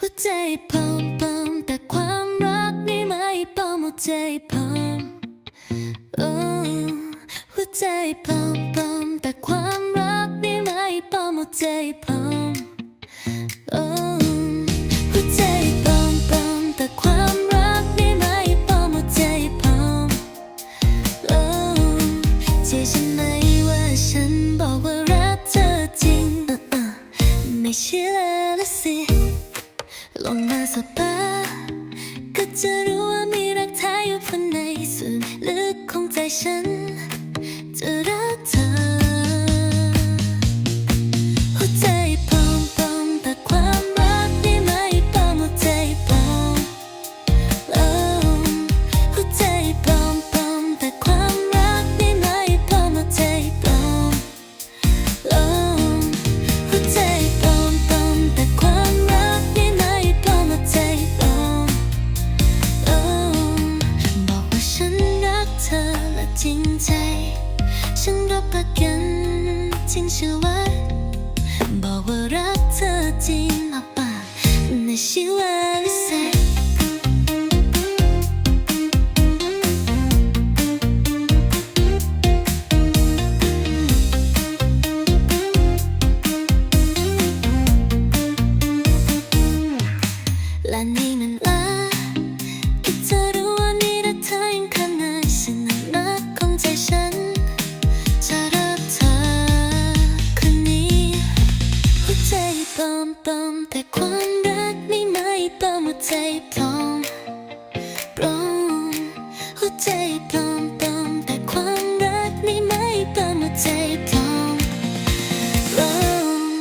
หัวใจพร้อมปลอมแต่ความรักนี่ไม่ปลอมหัวใจพร้อมโอ้หัวใจพร้อมปลอมแต่ความรักนี่ไม่ปลอมหัวใจพร้อมโอ้หัวใจพร้อมปลอมแต่ความรักนี่ไม่ปลอมหัวใจพร้อมโอ้เชื่อฉันไหมว่าฉันบอกว่ารักเธอจริงไม่เชื่อ ลองมาสบตาก็จะรู้ว่ามีรักแท้อยู่ภายในส่วนลึกของใจฉัน ฉันรับประกันจริงเชื่อว่าบอกว่ารักเธอจริงหรือเปล่าในชีวิต แต่ความรักนี่ไม่ปลอมหัวใจปลอมปลอมหัวใจปลอมปลอมแต่ความรักนี่ไม่ปลอมหัวใจปลอมปลอม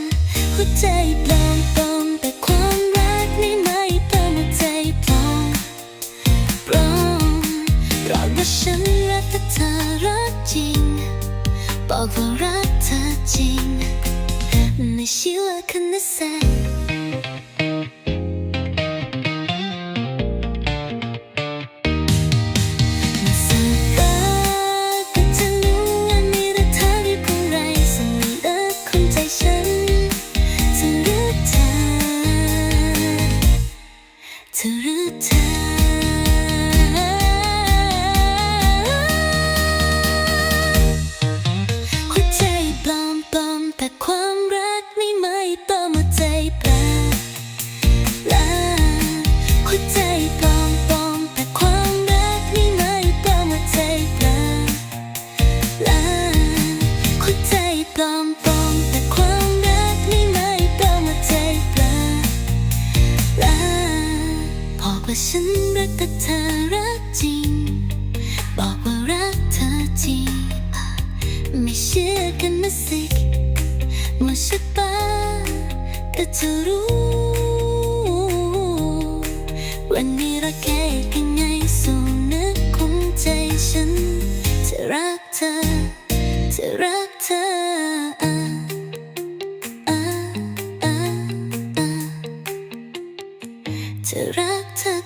หัวใจปลอมปลอมแต่ความรักนี่ไม่ปลอมหัวใจปลอมปลอมบอกว่าฉันรักแต่เธอรักจริง บอกว่ารักเธอจริง ไม่เชื่อคันนะแส จะ ฉันรักแต่เธอรักจริง บอกว่ารักเธอจริง ไม่เชื่อกันนะสิว่าใช่ปะก็จะรู้ วันนี้รักแค่ยังไงสู่นึกของใจฉันจะรักเธอจะรักเธอจะรักเธอ